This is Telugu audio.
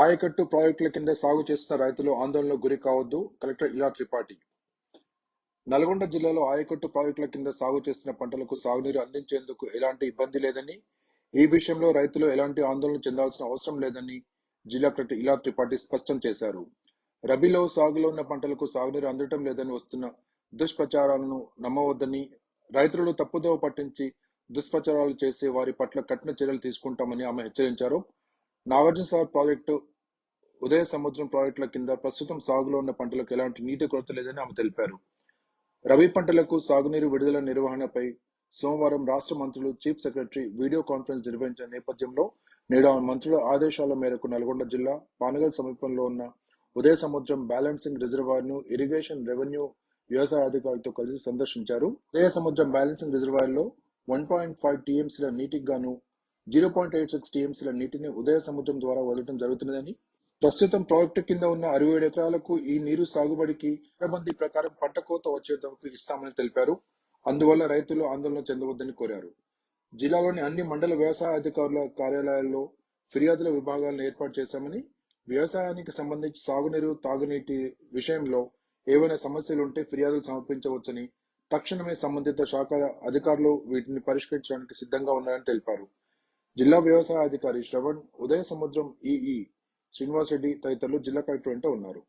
ఆయకట్టు ప్రాజెక్టుల కింద సాగు చేస్తున్న రైతులు ఆందోళనకు గురి కావద్దు. కలెక్టర్ ఇలా త్రిపాఠి. నల్గొండ జిల్లాలో ఆయకట్టు ప్రాజెక్టుల కింద సాగు చేస్తున్న పంటలకు సాగునీరు అందించేందుకు ఎలాంటి ఇబ్బంది లేదని ఈ విషయంలో రైతులు ఎలాంటి ఆందోళన చెందాల్సిన అవసరం లేదని జిల్లా కలెక్టర్ ఇలా త్రిపాఠి స్పష్టం చేశారు. రబీలో సాగులో ఉన్న పంటలకు సాగునీరు అందటం లేదని వస్తున్న దుష్ప్రచారాలను నమ్మవద్దని రైతులను తప్పుదోవ పట్టించి దుష్ప్రచారాలు చేసే వారి పట్ల కఠిన చర్యలు తీసుకుంటామని ఆమె హెచ్చరించారు. నాగార్జున సాగర్ ప్రాజెక్టు ఉదయ సముద్రం ప్రాజెక్టుల కింద ప్రస్తుతం సాగులో ఉన్న పంటలకు ఎలాంటి నీటి కొరత లేదని ఆమె తెలిపారు. రబీ పంటలకు సాగునీరు విడుదల నిర్వహణపై సోమవారం రాష్ట్ర మంత్రులు చీఫ్ సెక్రటరీ వీడియో కాన్ఫరెన్స్ నిర్వహించిన నేపథ్యంలో నేడు ఆమె మంత్రుల ఆదేశాల మేరకు నల్గొండ జిల్లా పానగల్ సమీపంలో ఉన్న ఉదయ సముద్రం బ్యాలెన్సింగ్ రిజర్వాయర్ను ఇరిగేషన్ రెవెన్యూ వ్యవసాయ అధికారులతో కలిసి సందర్శించారు. ఉదయ సముద్రం బ్యాలెన్సింగ్ రిజర్వాయర్లో వన్ పాయింట్ ఫైవ్ టీఎంసీల నీటికి గాను జీరో పాయింట్ ఎయిట్ సిక్స్ టీఎంసీల నీటిని ఉదయ సముద్రం ద్వారా వదలడం జరుగుతున్నదని ప్రస్తుతం ప్రాజెక్టు కింద ఉన్న అరవై ఏడు ఎకరాలకు ఈ నీరు సాగుబడికి పకడ్బందీ ప్రకారం పంట కోత వచ్చేందుకు ఇస్తామని తెలిపారు. అందువల్ల రైతులు ఆందోళన చెందవద్దని కోరారు. జిల్లాలోని అన్ని మండల వ్యవసాయ అధికారుల కార్యాలయాల్లో ఫిర్యాదుల విభాగాలను ఏర్పాటు చేశామని వ్యవసాయానికి సంబంధించి సాగునీరు తాగునీటి విషయంలో ఏవైనా సమస్యలు ఉంటే ఫిర్యాదులు సమర్పించవచ్చని తక్షణమే సంబంధిత శాఖ అధికారులు వీటిని పరిష్కరించడానికి సిద్ధంగా ఉన్నారని తెలిపారు. జిల్లా వ్యవసాయ అధికారి శ్రవణ్ ఉదయ సముద్రం ఈఈ శ్రీనివాస్ రెడ్డి తదితరులు జిల్లా కలెక్టర్ వెంట ఉన్నారు.